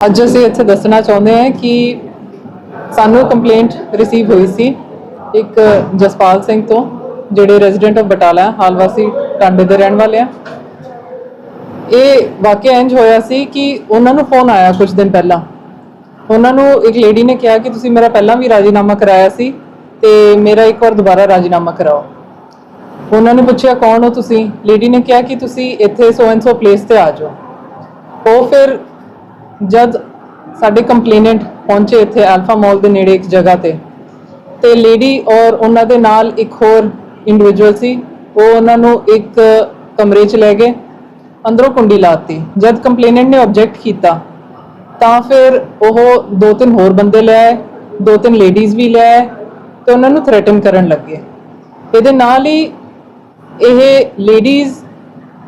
ਅੱਜ ਅਸੀਂ ਇੱਥੇ ਦੱਸਣਾ ਚਾਹੁੰਦੇ ਹਾਂ ਕਿ ਸਾਨੂੰ ਕੰਪਲੇਂਟ ਰਿਸੀਵ ਹੋਈ ਸੀ ਇੱਕ ਜਸਪਾਲ ਸਿੰਘ ਤੋਂ, ਜਿਹੜੇ ਰੈਜ਼ੀਡੈਂਟ ਆਫ ਬਟਾਲਾ ਹਾਲ ਵਾਸੀ ਟਾਂਡੇ ਦੇ ਰਹਿਣ ਵਾਲੇ ਆ। ਇਹ ਵਾਕਿਆ ਇੰਜ ਹੋਇਆ ਸੀ ਕਿ ਉਹਨਾਂ ਨੂੰ ਫੋਨ ਆਇਆ ਕੁਝ ਦਿਨ ਪਹਿਲਾਂ। ਉਹਨਾਂ ਨੂੰ ਇੱਕ ਲੇਡੀ ਨੇ ਕਿਹਾ ਕਿ ਤੁਸੀਂ ਮੇਰਾ ਪਹਿਲਾਂ ਵੀ ਰਾਜੀਨਾਮਾ ਕਰਾਇਆ ਸੀ ਤੇ ਮੇਰਾ ਇੱਕ ਵਾਰ ਦੁਬਾਰਾ ਰਾਜੀਨਾਮਾ ਕਰਾਓ। ਉਹਨਾਂ ਨੇ ਪੁੱਛਿਆ, ਕੌਣ ਹੋ ਤੁਸੀਂ? ਲੇਡੀ ਨੇ ਕਿਹਾ ਕਿ ਤੁਸੀਂ ਇੱਥੇ ਸੋ ਐਂਡ ਸੋ ਪਲੇਸ ਤੇ ਆ ਜਾਓ। ਉਹ ਫਿਰ ਜਦ ਸਾਡੇ ਕੰਪਲੇਨੈਂਟ ਪਹੁੰਚੇ ਇੱਥੇ ਅਲਫਾ ਮਾਲ ਦੇ ਨੇੜੇ ਇੱਕ ਜਗ੍ਹਾ ਤੇ ਤੇ ਲੇਡੀ ਔਰ ਉਹਨਾਂ ਦੇ ਨਾਲ ਇੱਕ ਹੋਰ ਇੰਡੀਵਿਜੂਅਲ ਸੀ, ਉਹ ਉਹਨਾਂ ਨੂੰ ਇੱਕ ਕਮਰੇ 'ਚ ਲੈ ਗਏ, ਅੰਦਰੋਂ ਕੁੰਡੀ ਲਾਤੀ। ਜਦ ਕੰਪਲੇਨੈਂਟ ਨੇ ਆਬਜੈਕਟ ਕੀਤਾ, ਤਾਂ ਫਿਰ ਉਹ ਦੋ ਤਿੰਨ ਹੋਰ ਬੰਦੇ ਲੈ ਆਏ, ਦੋ ਤਿੰਨ ਲੇਡੀਜ਼ ਵੀ ਲੈ ਆਏ, ਤੇ ਉਹਨਾਂ ਨੂੰ ਥ੍ਰੈਟਨ ਕਰਨ ਲੱਗੇ। ਇਹਦੇ ਨਾਲ ਹੀ ਇਹ ਲੇਡੀਜ਼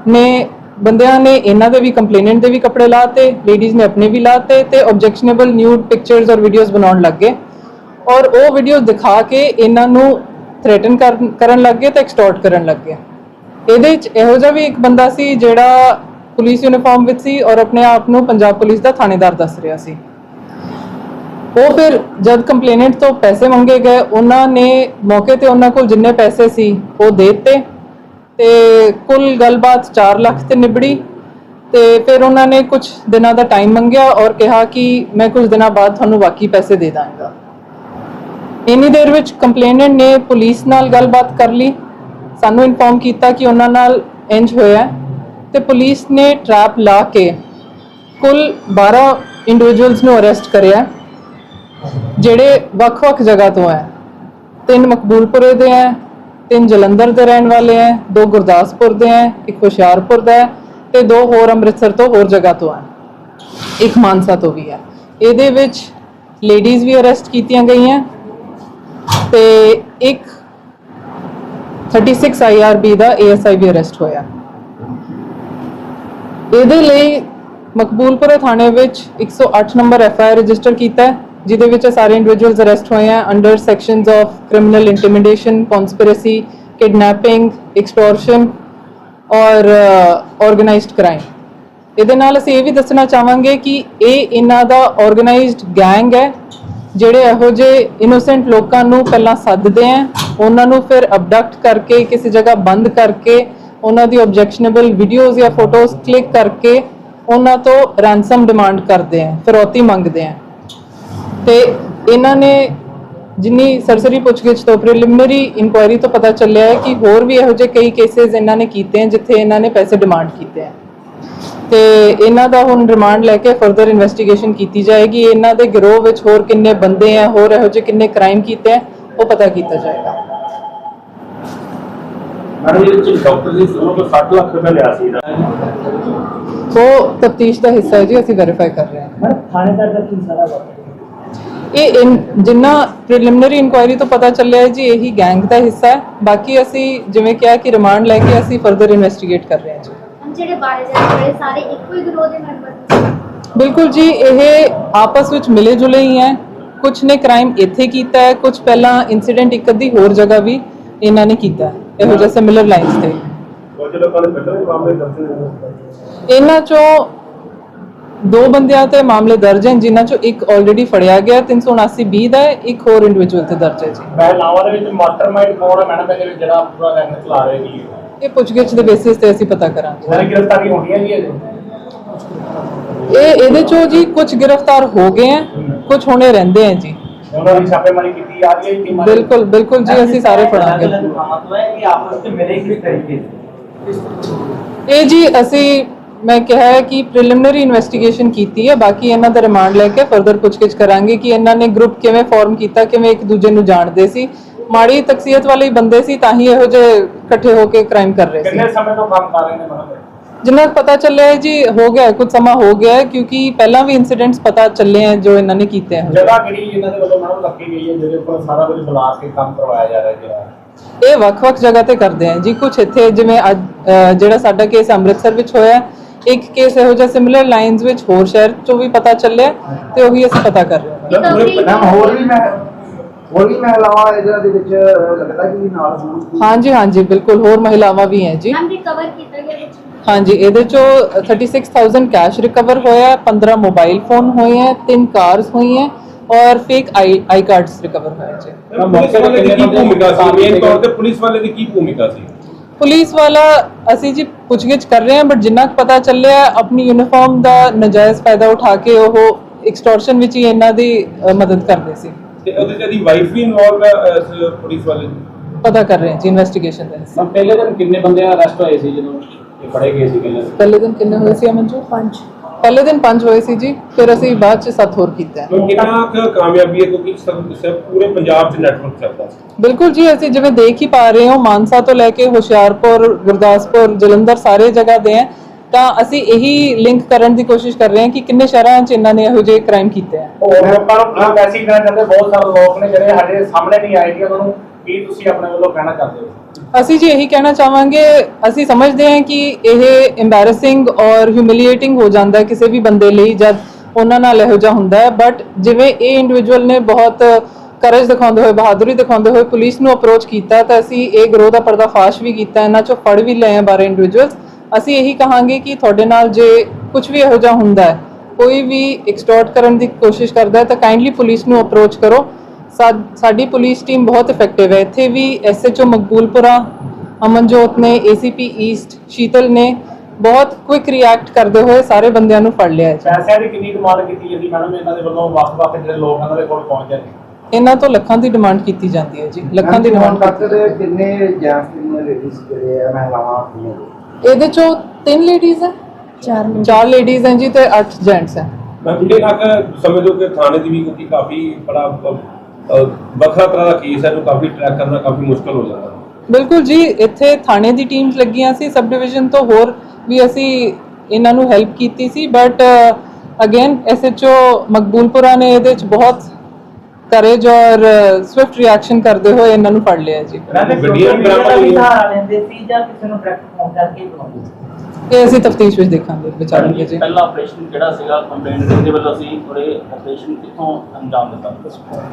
ਨੇ ਬੰਦਿਆਂ ਨੇ ਇਹਨਾਂ ਦੇ ਵੀ ਕੰਪਲੇਨੈਂਟ ਦੇ ਵੀ ਕੱਪੜੇ ਲਾਤੇ ਲੇਡੀਜ਼ ਨੇ ਆਪਣੇ ਵੀ ਲਾਤੇ ਤੇ ਆਬਜੈਕਸ਼ਨੇਬਲ ਨਿਊਡ ਪਿਕਚਰਸ ਔਰ ਵੀਡੀਓਜ਼ ਬਣਾਉਣ ਲੱਗੇ ਔਰ ਉਹ ਵੀਡੀਓਜ਼ ਦਿਖਾ ਕੇ ਇਹਨਾਂ ਨੂੰ ਥ੍ਰੈਟਨ ਕਰਨ ਲੱਗੇ ਤੇ ਐਕਸਟੋਰਟ ਕਰਨ ਲੱਗੇ ਇਹਦੇ ਵਿੱਚ ਇਹੋ ਜਿਹਾ ਵੀ ਇੱਕ ਬੰਦਾ ਸੀ ਜਿਹੜਾ ਪੁਲਿਸ ਯੂਨੀਫਾਰਮ ਵਿੱਚ ਸੀ ਔਰ ਆਪਣੇ ਆਪ ਨੂੰ ਪੰਜਾਬ ਪੁਲਿਸ ਦਾ ਥਾਣੇਦਾਰ ਦੱਸ ਰਿਹਾ ਸੀ। ਉਹ ਫਿਰ ਜਦ ਕੰਪਲੇਨੈਂਟ ਤੋਂ ਪੈਸੇ ਮੰਗੇ ਗਏ, ਉਹਨਾਂ ਨੇ ਮੌਕੇ ਤੇ ਉਹਨਾਂ ਕੋਲ ਜਿੰਨੇ ਪੈਸੇ ਸੀ ਉਹ ਦੇ ਦਿੱਤੇ। ਤੇ ਕੁੱਲ ਗੱਲਬਾਤ 4 ਲੱਖ ਤੇ ਨਿਬੜੀ ਤੇ ਫਿਰ ਉਹਨਾਂ ਨੇ ਕੁਝ ਦਿਨਾਂ ਦਾ ਟਾਈਮ ਮੰਗਿਆ ਔਰ ਕਿਹਾ ਕਿ ਮੈਂ ਕੁਝ ਦਿਨਾਂ ਬਾਅਦ ਤੁਹਾਨੂੰ ਬਾਕੀ ਪੈਸੇ ਦੇ ਦਾਂਗਾ। ਇੰਨੀ ਦੇਰ ਵਿੱਚ ਕੰਪਲੇਨੈਂਟ ਨੇ ਪੁਲਿਸ ਨਾਲ ਗੱਲਬਾਤ ਕਰ ਲਈ। ਸਾਨੂੰ ਇਨਫੋਰਮ ਕੀਤਾ ਕਿ ਉਹਨਾਂ ਨਾਲ ਇੰਜ ਹੋਇਆ ਹੈ ਤੇ ਪੁਲਿਸ ਨੇ ਟਰੈਪ ਲਾ ਕੇ ਕੁੱਲ 12 ਇੰਡੀਵਿਜੂਅਲਸ ਨੂੰ ਅਰੈਸਟ ਕਰਿਆ, ਜਿਹੜੇ ਵੱਖ-ਵੱਖ ਜਗ੍ਹਾ ਤੋਂ ਹੈ। ਤਿੰਨ ਮਕਬੂਲਪੁਰੇ ਦੇ ਹੈ ਤਿੰਨ ਜਲੰਧਰ ਦੇ ਰਹਿਣ ਵਾਲੇ ਹੈ, ਦੋ ਗੁਰਦਾਸਪੁਰ ਦੇ ਹੈ, ਇੱਕ ਹੁਸ਼ਿਆਰਪੁਰ ਦਾ ਹੈ ਤੇ ਦੋ ਹੋਰ ਅੰਮ੍ਰਿਤਸਰ ਤੋਂ ਹੋਰ ਜਗ੍ਹਾ ਤੋਂ ਹੈ ਇੱਕ ਮਾਨਸਾ ਤੋਂ ਵੀ ਹੈ। ਇਹਦੇ ਵਿੱਚ ਲੇਡੀਜ਼ ਵੀ ਅਰੈਸਟ ਕੀਤੀਆਂ ਗਈਆਂ ਤੇ ਇੱਕ 36 ਆਈਆਰਬੀ ਦਾ ਏਐਸਆਈ ਵੀ ਅਰੈਸਟ ਹੋਇਆ। ਇਹਦੇ ਲਈ ਮਕਬੂਲਪੁਰੇ ਥਾਣੇ ਵਿੱਚ 108 ਨੰਬਰ ਐਫਆਈਆਰ ਰਜਿਸਟਰ ਕੀਤਾ ਹੈ। ਜਿਹਦੇ ਵਿੱਚ ਸਾਰੇ ਇੰਡੀਵਿਜੂਅਲਸ ਅਰੈਸਟ ਹੋਏ ਹਨ under sections of criminal intimidation conspiracy kidnapping extortion ਔਰ ਆਰਗੇਨਾਈਜ਼ਡ ਕ੍ਰਾਈਮ ਇਹਦੇ ਨਾਲ ਅਸੀਂ ਇਹ ਵੀ ਦੱਸਣਾ ਚਾਹਾਂਗੇ ਕਿ ਇਹ ਇਹਨਾਂ ਦਾ ਆਰਗੇਨਾਈਜ਼ਡ ਗੈਂਗ ਹੈ, ਜਿਹੜੇ ਇਹੋ ਜਿਹੇ ਇਨੋਸੈਂਟ ਲੋਕਾਂ ਨੂੰ ਪਹਿਲਾਂ ਸੱਦਦੇ ਆ, ਉਹਨਾਂ ਨੂੰ ਫਿਰ ਅਬਡਕਟ ਕਰਕੇ, ਕਿਸੇ ਜਗ੍ਹਾ ਬੰਦ ਕਰਕੇ, ਉਹਨਾਂ ਦੀ ਆਬਜੈਕਸ਼ਨੇਬਲ ਵੀਡੀਓਜ਼ ਜਾਂ ਫੋਟੋਜ਼ ਕਲਿੱਕ ਕਰਕੇ, ਉਹਨਾਂ ਤੋਂ ਰੈਂਸਮ ਡਿਮਾਂਡ ਕਰਦੇ ਆ ਫਿਰੌਤੀ ਮੰਗਦੇ ਆ। ਤੇ ਇਹਨਾਂ ਨੇ ਜਿੰਨੀ ਸਰਸਰੀ ਪੁੱਛਗਿੱਛ ਤੋਂ ਪ੍ਰੀਲਿਮਿਨਰੀ ਇਨਕੁਆਇਰੀ ਤੋਂ ਪਤਾ ਚੱਲਿਆ ਹੈ ਕਿ ਹੋਰ ਵੀ ਇਹੋ ਜਿਹੇ ਕਈ ਕੇਸਿਸ ਇਹਨਾਂ ਨੇ ਕੀਤੇ ਹਨ ਜਿੱਥੇ ਇਹਨਾਂ ਨੇ ਪੈਸੇ ਡਿਮਾਂਡ ਕੀਤੇ ਆ ਤੇ ਇਹਨਾਂ ਦਾ ਹੁਣ ਰਿਮਾਂਡ ਲੈ ਕੇ ਫਰਦਰ ਇਨਵੈਸਟੀਗੇਸ਼ਨ ਕੀਤੀ ਜਾਏਗੀ। ਇਹਨਾਂ ਦੇ ਗਿਰੋਹ ਵਿੱਚ ਹੋਰ ਕਿੰਨੇ ਬੰਦੇ ਆ ਹੋਰ ਇਹੋ ਜਿਹੇ ਕਿੰਨੇ ਕ੍ਰਾਈਮ ਕੀਤੇ ਆ ਉਹ ਪਤਾ ਕੀਤਾ ਜਾਏਗਾ। ਮੈਡਮ ਇਹ ਚ ਡਾਕਟਰ ਜੀ ਉਹਨਾਂ ਤੋਂ 60 ਲੱਖ ਰੁਪਏ ਲਿਆ ਸੀ ਉਹ ਤਫਤੀਸ਼ ਦਾ ਹਿੱਸਾ ਹੈ ਜੀ ਅਸੀਂ ਵੈਰੀਫਾਈ ਕਰ ਰਹੇ ਹਾਂ। ਮੈਡਮ ਥਾਣੇਦਾਰ ਦਾ ਕੀ ਸਾਰਾ ਵਕਤ ਇਹ ਜਿੰਨਾ ਪ੍ਰੀਲਿਮਿਨਰੀ ਇਨਕੁਆਇਰੀ ਤੋਂ ਪਤਾ ਚੱਲਿਆ ਹੈ ਜੀ ਇਹੀ ਗੈਂਗ ਦਾ ਹਿੱਸਾ ਹੈ। ਬਾਕੀ ਅਸੀਂ ਜਿਵੇਂ ਕਿਹਾ ਕਿ ਰਿਮਾਂਡ ਲੈ ਕੇ ਅਸੀਂ ਫਰਦਰ ਇਨਵੈਸਟੀਗੇਟ ਕਰ ਰਹੇ ਹਾਂ ਜੀ। ਹੁਣ ਜਿਹੜੇ ਬਾਰੇ ਜਾਂਦੇ ਹੋਏ ਸਾਰੇ ਇੱਕੋ ਹੀ ਗਰੋਹ ਦੇ ਮੈਂਬਰ ਨੇ। ਬਿਲਕੁਲ ਜੀ ਇਹ ਆਪਸ ਵਿੱਚ ਮਿਲੇ ਜੁਲੇ ਹੀ ਹੈ। ਕੁਝ ਨੇ ਕ੍ਰਾਈਮ ਇੱਥੇ ਕੀਤਾ ਹੈ ਕੁਝ ਪਹਿਲਾਂ ਇਨਸੀਡੈਂਟ ਇੱਕ ਅੱਧੀ ਹੋਰ ਜਗ੍ਹਾ ਵੀ ਇਹਨਾਂ ਨੇ ਕੀਤਾ ਹੈ, ਇਹੋ ਜਿਹਾ ਸਿਮਿਲਰ ਲਾਈਨਸ ਤੇ। ਇਹਨਾਂ ਚੋਂ ਦੋ ਬੰਦਿਆਂ ਤੇ ਮਾਮਲੇ ਦਰਜ ਹਨ ਜਿਨ੍ਹਾਂ ਚੋਂ ਇੱਕ ਆਲਰੇਡੀ ਫੜਿਆ ਗਿਆ 379 ਬੀ ਦਾ ਹੈ, ਇੱਕ ਹੋਰ ਇੰਡੀਵਿਜੂਅਲ ਤੇ ਦਰਜ ਹੈ ਜੀ ਮੈਂ ਲਾਵਾਂ ਦੇ ਵਿੱਚ ਮਾਸਟਰਮਾਈਂਡ ਕੌਣ ਹੈ ਮੈਡਮ ਇਹਦੇ ਵਿੱਚ ਜਿਹੜਾ ਪੂਰਾ ਰੰਗ ਚਲਾ ਰਿਹਾ ਜੀ ਇਹ ਪੁੱਛਗਿੱਛ ਦੇ ਬੇਸਿਸ ਤੇ ਅਸੀਂ ਪਤਾ ਕਰਾਂਗੇ ਸਾਰੀ ਗ੍ਰਿਫਤਾਰੀ ਹੋਣੀ ਹੈ ਜੀ ਇਹਦੇ ਇਹ ਇਹਦੇ ਚੋਂ ਜੀ ਕੁਝ ਗ੍ਰਿਫਤਾਰ ਹੋ ਗਏ ਹੈ ਕੁਝ ਹੋਣੇ ਰਹਿੰਦੇ ਹੈ ਜੀ ਉਹਨਾਂ ਦੀ ਛਾਪੇਮਾਰੀ ਕੀਤੀ ਜਾ ਰਹੀ ਹੈ ਟੀਮਾਂ ਦੀ। ਬਿਲਕੁਲ ਬਿਲਕੁਲ ਜੀ ਅਸੀਂ ਸਾਰੇ ਫੜਾਂਗੇ तो है कि आपस में मिले किस तरीके से ਇਹ ਜੀ ਅਸੀਂ ਮੈਂ ਕਿਹਾ ਹੈ ਕਿ ਪ੍ਰੀਲਿਮਿਨਰੀ ਇਨਵੈਸਟੀਗੇਸ਼ਨ ਕੀਤੀ ਹੈ ਬਾਕੀ ਇਹਨਾਂ ਦਾ ਰਿਮਾਂਡ ਲੈ ਕੇ ਫਰਦਰ ਪੁੱਛਗਿੱਛ ਕਰਾਂਗੇ ਕਿ ਇਹਨਾਂ ਨੇ ਗਰੁੱਪ ਕਿਵੇਂ ਫਾਰਮ ਕੀਤਾ ਕਿਵੇਂ ਇੱਕ ਦੂਜੇ ਨੂੰ ਜਾਣਦੇ ਸੀ। ਮਾੜੀ ਤਕਸੀਅਤ ਵਾਲੇ ਹੀ ਬੰਦੇ ਸੀ ਤਾਂ ਹੀ ਇਹੋ ਜਿਹੇ ਇਕੱਠੇ ਹੋ ਕੇ ਕ੍ਰਾਈਮ ਕਰ ਰਹੇ ਸੀ। ਕਿੰਨੇ ਸਮੇਂ ਤੋਂ ਕੰਮ ਕਰ ਰਹੇ ਨੇ ਮੈਡਮ ਜਿੰਨਾ ਪਤਾ ਚੱਲਿਆ ਹੈ ਜੀ ਹੋ ਗਿਆ ਹੈ, ਕੁਝ ਸਮਾਂ ਹੋ ਗਿਆ ਹੈ ਕਿਉਂਕਿ ਪਹਿਲਾਂ ਵੀ ਇਨਸੀਡੈਂਟਸ ਪਤਾ ਚੱਲੇ ਹੈ ਜੋ ਇਹਨਾਂ ਨੇ ਕੀਤੇ ਹਨ ਜਗ੍ਹਾ ਕਿਹੜੀ ਇਹਨਾਂ ਦੇ ਵੱਲੋਂ? ਮੈਡਮ ਰੱਖੀ ਗਈ ਹੈ ਜਿਹਦੇ ਉੱਪਰ ਸਾਰਾ ਕੁਝ ਬੁਲਾ ਕੇ ਕੰਮ ਕਰਵਾਇਆ ਜਾ ਰਿਹਾ ਜਿਹੜਾ। ਇਹ ਵੱਖ-ਵੱਖ ਜਗ੍ਹਾ ਤੇ ਕਰਦੇ ਆ ਜੀ। ਕੁਝ ਇੱਥੇ ਜਿਵੇਂ ਅੱਜ ਜਿਹੜਾ ਸਾਡਾ ਕੇਸ ਅੰਮ੍ਰਿਤਸਰ ਵਿੱਚ ਹੋਇਆ ਹੈ, ਇੱਕ ਕੇਸ ਇਹੋ ਜਿਹਾ ਸਿਮਿਲਰ ਲਾਈਨਸ ਵਿੱਚ ਹੋਰ ਸ਼ਹਿਰ ਚੋਂ ਵੀ ਪਤਾ ਚੱਲਿਆ ਤੇ ਉਹੀ ਅਸੀਂ ਪਤਾ ਕਰ ਰਹੇ ਹਾਂ। ਮੈਡਮ ਹੋਰ ਵੀ ਮੈਂ ਹੋਰ ਵੀ ਮਹਿਲਾਵਾਂ ਇਹਨਾਂ ਦੇ ਵਿੱਚ ਲੱਗਦਾ ਕਿ ਨਾਲ ਹੋਣ। ਹਾਂਜੀ ਹਾਂਜੀ ਬਿਲਕੁਲ ਹੋਰ ਮਹਿਲਾਵਾਂ ਵੀ ਹੈ ਜੀ। ਮੈਮ ਰਿਕਵਰ ਕੀਤਾ ਗਿਆ ਕੁਝ ਹਾਂਜੀ ਇਹਦੇ ਚੋਂ 36000 ਕੈਸ਼ ਰਿਕਵਰ ਹੋਇਆ ਹੈ, 15 ਮੋਬਾਈਲ ਫੋਨ ਹੋਏ ਹੈ ਤਿੰਨ ਕਾਰਸ ਹੋਈ ਹੈ ਔਰ fake I I cards recover ਹੋਏ ਜੀ। ਪੁਲਿਸ ਵਾਲੇ ਦੀ ਕੀ ਭੂਮਿਕਾ ਸੀ? ਮੇਨ ਤੌਰ ਤੇ ਪੁਲਿਸ ਵਾਲੇ ਦੀ ਕੀ ਭੂਮਿਕਾ ਸੀ? ਪੁਲਿਸ ਵਾਲਾ ਅਸੀਂ ਜੀ ਪੁੱਛਗਿੱਛ ਕਰ ਰਹੇ ਹਾਂ ਬਟ ਜਿੰਨਾ ਕੁ ਪਤਾ ਚੱਲਿਆ ਆਪਣੀ ਯੂਨੀਫਾਰਮ ਦਾ ਨਜਾਇਜ਼ ਫਾਇਦਾ ਉਠਾ ਕੇ ਉਹ ਐਕਸਟੋਰਸ਼ਨ ਵਿੱਚ ਹੀ ਇਹਨਾਂ ਦੀ ਅ, ਮਦਦ ਕਰਦੇ ਸੀ। ਤੇ ਉਹਦੇ ਚ ਇਹਦੀ ਵਾਈਫ ਵੀ ਇਨਵੋਲਵ ਹੈ ਇਸ ਪੁਲਿਸ ਵਾਲੇ ਦੀ? ਪਤਾ ਕਰ ਰਹੇ ਹਾਂ ਜੀ ਇਨਵੈਸਟੀਗੇਸ਼ਨ ਦਾ ਹਿੱਸਾ। ਪਹਿਲੇ ਦਿਨ ਕਿੰਨੇ ਬੰਦੇ ਅਰੈਸਟ ਹੋਏ ਸੀ ਜਦੋਂ ਇਹ ਫੜੇ ਗਏ ਸੀ ਪਹਿਲੇ ਪਹਿਲੇ ਦਿਨ ਕਿੰਨੇ ਹੋਏ ਸੀ ਅਮਨਜੋਤ? ਪੰਜ। ਪਹਿਲੇ ਦਿਨ ਪੰਜ ਹੋਏ ਸੀ ਜੀ ਫਿਰ ਅਸੀਂ ਬਾਅਦ ਚ ਸੱਤ ਹੋਰ ਕੀਤਾ। ਹੈ ਕਿੰਨਾ ਕੁ ਕਾਮਯਾਬੀ ਹੈ ਕਿਉਂਕਿ ਸਭ ਸਭ ਪੂਰੇ ਪੰਜਾਬ 'ਚ ਨੈਟਵਰਕ ਚੱਲਦਾ ਸੀ। ਬਿਲਕੁਲ ਜੀ ਅਸੀਂ ਜਿਵੇਂ ਦੇਖ ਹੀ ਪਾ ਰਹੇ ਹਾਂ ਮਾਨਸਾ ਤੋਂ ਲੈ ਕੇ ਹੁਸ਼ਿਆਰਪੁਰ ਗੁਰਦਾਸਪੁਰ ਜਲੰਧਰ ਸਾਰੇ ਜਗ੍ਹਾ ਦੇ ਹੈ ਤਾਂ ਅਸੀਂ ਇਹੀ ਲਿੰਕ ਕਰਨ ਦੀ ਕੋਸ਼ਿਸ਼ ਕਰ ਰਹੇ ਹਾਂ ਕਿ ਕਿੰਨੇ ਸ਼ਹਿਰਾਂ 'ਚ ਇਹਨਾਂ ਨੇ ਇਹੋ ਜਿਹੇ ਕ੍ਰਾਈਮ ਕੀਤੇ ਹੈ ਹੋਰ ਲੋਕਾਂ ਨੂੰ ਕੀ ਮੈਸੇਜ ਦੇਣਾ ਚਾਹੁੰਦੇ ਬਹੁਤ ਸਾਰੇ ਲੋਕ ਨੇ ਜਿਹੜੇ ਸਾਡੇ ਸਾਹਮਣੇ ਨਹੀਂ ਆਏ ਕਿ ਉਹਨਾਂ ਨੂੰ ਕੀ ਤੁਸੀਂ ਆਪਣੇ ਵੱਲੋਂ ਕਹਿਣਾ ਚਾਹੁੰਦੇ ਹੋ? ਅਸੀਂ ਜੀ ਇਹੀ ਕਹਿਣਾ ਚਾਹਾਂਗੇ, ਅਸੀਂ ਸਮਝਦੇ ਹਾਂ ਕਿ ਇਹ ਐਮਬੈਰਸਿੰਗ ਔਰ ਹਿਊਮਿਲੀਏਟਿੰਗ ਹੋ ਜਾਂਦਾ ਹੈ ਕਿਸੇ ਵੀ ਬੰਦੇ ਲਈ, ਜਦ ਉਹਨਾਂ ਨਾਲ ਇਹੋ ਜਿਹਾ ਹੁੰਦਾ ਹੈ। ਬਟ ਜਿਵੇਂ ਇਹ ਇੰਡੀਵਿਜੂਅਲ ਨੇ ਬਹੁਤ ਕਰਜ ਦਿਖਾਉਂਦੇ ਹੋਏ, ਬਹਾਦਰੀ ਦਿਖਾਉਂਦੇ ਹੋਏ ਪੁਲਿਸ ਨੂੰ ਅਪਰੋਚ ਕੀਤਾ, ਤਾਂ ਅਸੀਂ ਇਹ ਗਰੋਹ ਦਾ ਪਰਦਾਫਾਸ਼ ਵੀ ਕੀਤਾ, ਇਹਨਾਂ ਚੋਂ ਫੜ ਵੀ ਲਏ ਆ ਬਾਰੇ ਇੰਡੀਵਿਜੂਅਲਸ ਅਸੀਂ ਇਹੀ ਕਹਾਂਗੇ ਕਿ ਤੁਹਾਡੇ ਨਾਲ ਜੇ ਕੁਝ ਵੀ ਇਹੋ ਜਿਹਾ ਹੁੰਦਾ ਹੈ, ਕੋਈ ਵੀ ਐਕਸਟੋਰਟ ਕਰਨ ਦੀ ਕੋਸ਼ਿਸ਼ ਕਰਦਾ ਹੈ, ਤਾਂ ਕਾਈਂਡਲੀ ਪੁਲਿਸ ਨੂੰ ਅਪਰੋਚ ਕਰੋ। ਸਾਡੀ ਪੁਲਿਸ ਟੀਮ ਬਹੁਤ ਇਫੈਕਟਿਵ ਹੈ। ਇੱਥੇ ਵੀ ਐਸਐਚਓ ਮਕਬੂਲਪੁਰਾ ਅਮਨਜੋਤ ਨੇ ਏਸੀਪੀ ਈਸਟ ਸ਼ੀਤਲ ਨੇ ਬਹੁਤ ਕੁਇਕ ਰਿਐਕਟ ਕਰਦੇ ਹੋਏ ਸਾਰੇ ਬੰਦਿਆਂ ਨੂੰ ਫੜ ਲਿਆ ਹੈ। ਜੀ। ਪੈਸਿਆਂ ਦੀ ਕਿੰਨੀ ਡਿਮਾਂਡ ਕੀਤੀ ਜਾਂਦੀ ਮੈਡਮ ਇਹਨਾਂ ਦੇ ਵੱਲੋਂ ਵੱਖ-ਵੱਖ ਜਿਹੜੇ ਲੋਕ ਇਹਨਾਂ ਦੇ ਕੋਲ ਪਹੁੰਚਦੇ ਨੇ। ਇਹਨਾਂ ਤੋਂ ਲੱਖਾਂ ਦੀ ਡਿਮਾਂਡ ਕੀਤੀ ਜਾਂਦੀ ਹੈ ਜੀ। ਲੱਖਾਂ ਦੀ ਡਿਮਾਂਡ ਤੱਕ ਦੇ ਕਿੰਨੇ ਜੈਂਟਸ ਕਿੰਨੇ ਲੇਡੀਜ਼ ਜਿਹੜੇ ਆ ਮਹਿਲਾਵਾਂ ਇਹਦੇ ਚੋਂ ਤਿੰਨ ਲੇਡੀਜ਼ ਹੈ? ਚਾਰ ਚਾਰ ਲੇਡੀਜ਼ ਹੈ ਜੀ ਤੇ ਅੱਠ ਜੈਂਟਸ ਹੈ। ਮੈਂ ਕਿੰਨੇ ਤੱਕ ਸਮਝੋ ਕਿ ਥਾਣੇ ਦੀ ਵੀ ਕਿਉਂਕਿ ਕਾਫੀ ਬੜਾ ਵੱਖਰਾ ਤਰ੍ਹਾਂ ਦਾ ਕੇਸ ਹੈ ਨੂੰ ਕਾਫੀ ਟਰੈਕ ਕਰਨਾ ਕਾਫੀ ਮੁਸ਼ਕਲ ਹੋ ਜਾਂਦਾ। ਬਿਲਕੁਲ ਜੀ ਇੱਥੇ ਥਾਣੇ ਦੀ ਟੀਮਸ ਲੱਗੀਆਂ ਸੀ ਸਬ ਡਿਵੀਜ਼ਨ ਤੋਂ ਹੋਰ ਵੀ ਅਸੀਂ ਇਹਨਾਂ ਨੂੰ ਹੈਲਪ ਕੀਤੀ ਸੀ ਬਟ ਅਗੇਨ ਐਸਐਚਓ ਮਕਬੂਲਪੁਰਾ ਨੇ ਇਹਦੇ ਵਿੱਚ ਬਹੁਤ ਕਰੇਜ ਔਰ ਸਵਿਫਟ ਰਿਐਕਸ਼ਨ ਕਰਦੇ ਹੋਏ ਇਹਨਾਂ ਨੂੰ ਫੜ ਲਿਆ ਜੀ। ਗੱਡੀਆਂ ਵੀ ਬਰਾਬਰ ਹੋਈਆਂ ਸਹਾਰਾ ਲੈਂਦੇ ਸੀ ਜਾਂ ਕਿਸੇ ਨੂੰ ਡਾਇਰੈਕਟ ਫੋਨ ਕਰਕੇ ਬੁਲਾਉਂਦੇ ਸੀ? ਇਹ ਅਸੀਂ ਤਫਤੀਸ਼ ਵਿੱਚ ਦੇਖਾਂਗੇ ਵਿਚਾਰਾਂਗੇ ਜੀ। ਪਹਿਲਾ ਆਪਰੇਸ਼ਨ ਕਿਹੜਾ ਸੀਗਾ? ਕੰਪਲੇਂਟ ਦੇ ਵੱਲੋਂ ਅਸੀਂ ਥੋੜੇ ਆਪਰੇਸ਼ਨ ਕਿੱਥੋਂ ਅੰਜਾਮ ਦਿੱਤਾ?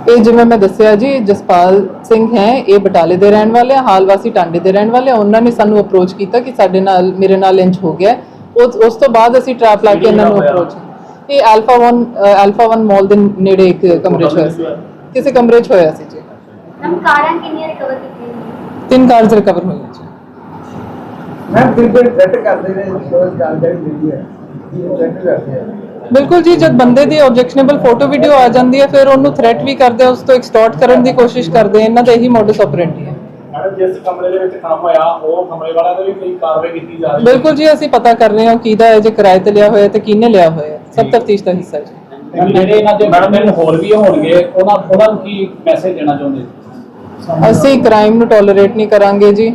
ਇਹ ਜਿਵੇਂ ਮੈਂ ਦੱਸਿਆ ਜੀ ਜਸਪਾਲ ਸਿੰਘ ਹੈ ਇਹ ਬਟਾਲੇ ਦੇ ਰਹਿਣ ਵਾਲੇ ਆ ਹਾਲ ਵਾਸੀ ਟਾਂਡੇ ਦੇ ਰਹਿਣ ਵਾਲੇ ਆ। ਉਹਨਾਂ ਨੇ ਸਾਨੂੰ ਅਪਰੋਚ ਕੀਤਾ ਕਿ ਸਾਡੇ ਨਾਲ ਮੇਰੇ ਨਾਲ ਇੰਜ ਹੋ ਗਿਆ। ਉਸ ਉਸ ਤੋਂ ਬਾਅਦ ਅਸੀਂ ਟਰੈਪ ਲਾ ਕੇ ਇਹਨਾਂ ਨੂੰ ਅਪਰੋਚ ਇਹ ਆਲਫਾ 1 ਆਲਫਾ 1 ਮਾਲ ਦੇ ਨੇੜੇ ਇੱਕ ਕਮਰੇ 'ਚ ਹੋਇਆ ਸੀ। ਕਿਸੇ ਕਮਰੇ 'ਚ ਹੋਇਆ ਸੀ ਜੀ। ਕਾਰਾਂ ਕਿੰਨੀਆਂ ਰਿਕਵਰ ਕੀਤੀਆਂ ਤਿੰਨ ਕਾਰਸ ਰਿਕਵਰ ਹੋਈਆਂ ਜੀ। ਮੈਂ ਫਿਰ ਫਿਰ ਥ੍ਰੈਟ ਕਰਦੇ ਨੇ ਸੋਚ ਜਾਣਕਾਰੀ ਮਿਲੀ ਹੈ ਕਿ ਥ੍ਰੈਟ ਕਰਦੇ ਆ। ਬਿਲਕੁਲ ਜੀ ਜਦ ਬੰਦੇ ਦੀ ਆਬਜੈਕਸ਼ਨੇਬਲ ਫੋਟੋ ਵੀਡੀਓ ਆ ਜਾਂਦੀ ਹੈ ਫਿਰ ਉਹਨੂੰ ਥ੍ਰੈਟ ਵੀ ਕਰਦੇ ਆ ਉਸ ਤੋਂ ਐਕਸਟੋਰਟ ਕਰਨ ਦੀ ਕੋਸ਼ਿਸ਼ ਕਰਦੇ ਇਹਨਾਂ ਦਾ ਇਹੀ ਮੋਡਸ ਆਪਰੈਂਡੀ ਹੈ। ਮੈਡਮ ਜਿਸ ਕਮਰੇ ਦੇ ਵਿੱਚ ਕੰਮ ਹੋਇਆ ਉਹ ਕਮਰੇ ਵਾਲਾ ਤੇ ਵੀ ਕੋਈ ਕਾਰਵਾਈ ਕੀਤੀ ਜਾ ਰਹੀ ਹੈ? ਬਿਲਕੁਲ ਜੀ ਅਸੀਂ ਪਤਾ ਕਰ ਰਹੇ ਹਾਂ ਕਿਹਦਾ ਹੈ ਜੇ ਕਿਰਾਏ ਤੇ ਲਿਆ ਹੋਇਆ ਤੇ ਕਿਹਨੇ ਲਿਆ ਹੋਇਆ। ਸਭ ਤਫਤੀਸ਼ ਦਾ ਹਿੱਸਾ ਜੀ। ਜਿਹੜੇ ਇਹਨਾਂ ਦੇ ਮੈਡਮ ਇਹਨਾਂ ਹੋਰ ਵੀ ਹੋਣਗੇ ਉਹਨਾਂ ਉਹਨਾਂ ਨੂੰ ਕੀ ਮੈਸੇਜ ਦੇਣਾ ਚਾਹੁੰਦੇ ਅਸੀਂ ਕ੍ਰਾਈਮ ਨੂੰ ਟੋਲਰੇਟ ਨਹੀਂ ਕਰਾਂਗੇ ਜੀ।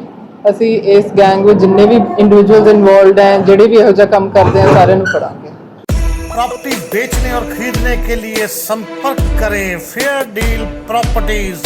ਅਸੀਂ ਇਸ ਗੈਂਗ ਵਿੱਚ ਜਿੰਨੇ ਵੀ ਇੰਡੀਵਿਜੂਅਲਸ ਇਨਵੋਲਡ ਹੈ ਜਿਹੜੇ ਵੀ ਇਹੋ ਜਿਹਾ ਕੰਮ ਕਰਦੇ ਆ ਸਾਰਿਆਂ ਨੂੰ ਫੜਾਂਗੇ प्रॉपर्टी बेचने और खरीदने के लिए संपर्क करें फेयर डील प्रॉपर्टीज